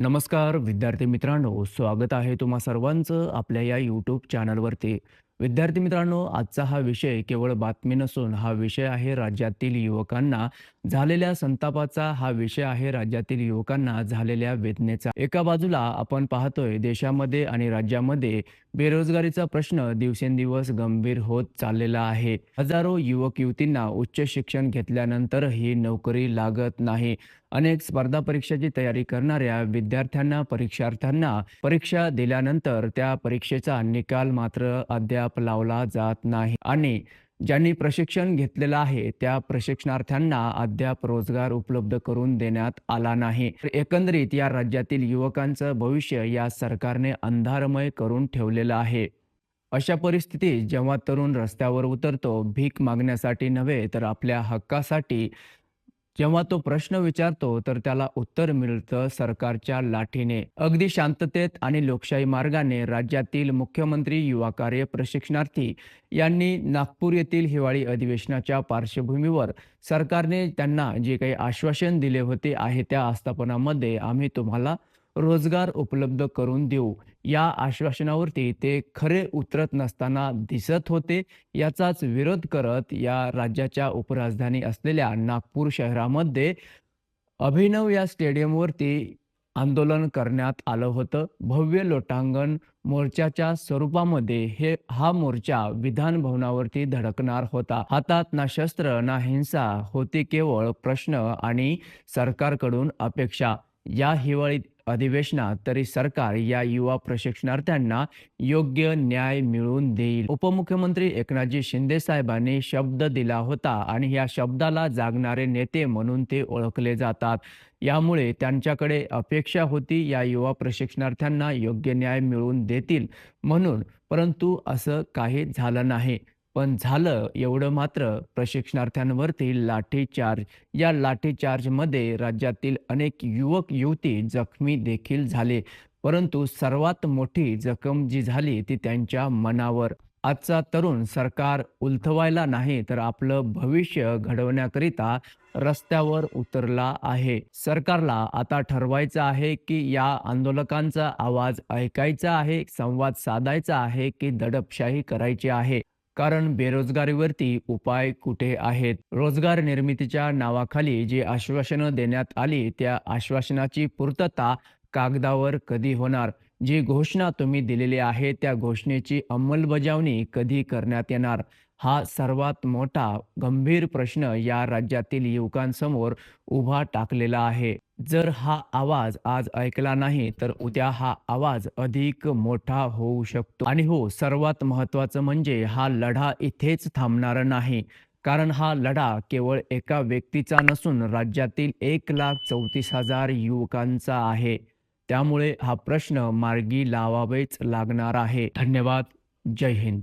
नमस्कार विद्यार्थी मित्रांनो. स्वागत आहे तुम्हा सर्वांचं आपल्या या यूट्यूब चॅनलवरती विद्यार्थी मित्रांनो आजचा हा विषय केवळ बातमी नसून हा विषय आहे राज्यातील युवकांना. झालेल्या संतापाचा हा विषय आहे राज्यातील युवकांना झालेल्या वेदनेचा. एका बाजूला आपण पाहतोय देशामध्ये आणि राज्यामध्ये बेरोजगारीचा प्रश्न दिवसेंदिवस गंभीर होत चाललेला आहे. हजारो युवक युवतींना उच्च शिक्षण घेतल्यानंतरही नोकरी लागत नाही. अनेक स्पर्धा परीक्षेची तयारी करणाऱ्या विद्यार्थ्यांना परीक्षार्थ्यांना परीक्षा दिल्यानंतर त्या परीक्षेचा निकाल मात्र अद्याप लावला जात नाही आणि ज्यांनी प्रशिक्षण घेतलेलं आहे त्या प्रशिक्षणार्थ्यांना अद्याप रोजगार उपलब्ध करून देण्यात आला नाही. एकंदरीत या राज्यातील युवकांचं भविष्य या सरकारने अंधारमय करून ठेवलेलं आहे. अशा परिस्थितीत जेव्हा तरुण रस्त्यावर उतरतो भीक मागण्यासाठी नव्हे तर आपल्या हक्कासाठी जेव्हा तो प्रश्न विचारतो तर त्याला उत्तर मिळतं सरकारच्या लाठीने. अगदी शांततेत आणि लोकशाही मार्गाने राज्यातील मुख्यमंत्री युवा कार्य प्रशिक्षणार्थी यांनी नागपूर येथील हिवाळी अधिवेशनाच्या पार्श्वभूमीवर सरकारने त्यांना जे काही आश्वासन दिले होते आहे त्या आस्थापनामध्ये आम्ही तुम्हाला रोजगार उपलब्ध करून देऊ. या आश्वासनावरती ते खरे उतरत नसताना दिसत होते. याचाच विरोध करत या राज्याच्या उपराजधानी असलेल्या नागपूर शहरामध्ये अभिनव या स्टेडियमवरती आंदोलन करण्यात आलं होतं. भव्य लोटांगण मोर्चाच्या स्वरूपामध्ये हे हा मोर्चा विधान भवनावरती धडकणार होता. हातात ना शस्त्र ना हिंसा होती केवळ प्रश्न आणि सरकारकडून अपेक्षा. या हिवाळीत अधिवेशनात तरी सरकार या युवा प्रशिक्षणार्थ्यांना योग्य न्याय मिळवून देईल. उपमुख्यमंत्री एकनाथजी शिंदे साहेबांनी शब्द दिला होता आणि या शब्दाला जागणारे नेते म्हणून ते ओळखले जातात. यामुळे त्यांच्याकडे अपेक्षा होती या युवा प्रशिक्षणार्थ्यांना योग्य न्याय मिळवून देतील म्हणून परंतु असं काही झालं नाही. पण झालं एवढं मात्र. प्रशिक्षणार्थ्यांवरती लाठीचार्ज या लाठीचार्जमध्ये राज्यातील अनेक युवक युवती जखमी देखील झाले. परंतु सर्वात मोठी जखम जी झाली ती त्यांच्या मनावर. आजचा तरुण सरकार उलथवायला नाही तर आपलं भविष्य घडवण्याकरिता रस्त्यावर उतरला आहे. सरकारला आता ठरवायचं आहे की या आंदोलकांचा आवाज ऐकायचा आहे संवाद साधायचा आहे की दडपशाही करायची आहे. कारण बेरोजगारीवरती उपाय कुठे आहेत? रोजगार निर्मितीच्या नावाखाली जी आश्वासनं देण्यात आली त्या आश्वासनाची पूर्तता कागदावर कधी होणार? जी घोषणा तुम्ही दिलेली आहे त्या घोषणेची अंमलबजावणी कधी करण्यात येणार? हा सर्वात मोठा गंभीर प्रश्न या राज्यातील युवकांसमोर उभा टाकलेला आहे. जर हा आवाज आज ऐकला नाही तर उद्या हा आवाज अधिक मोठा होऊ शकतो. आणि हो सर्वात महत्वाचं म्हणजे हा लढा इथेच थांबणार नाही. कारण हा लढा केवळ एका व्यक्तीचा नसून राज्यातील एक लाख चौतीस हजार युवकांचा आहे. त्यामुळे हा प्रश्न मार्गी लावावेच लागणार आहे. धन्यवाद. जय हिंद.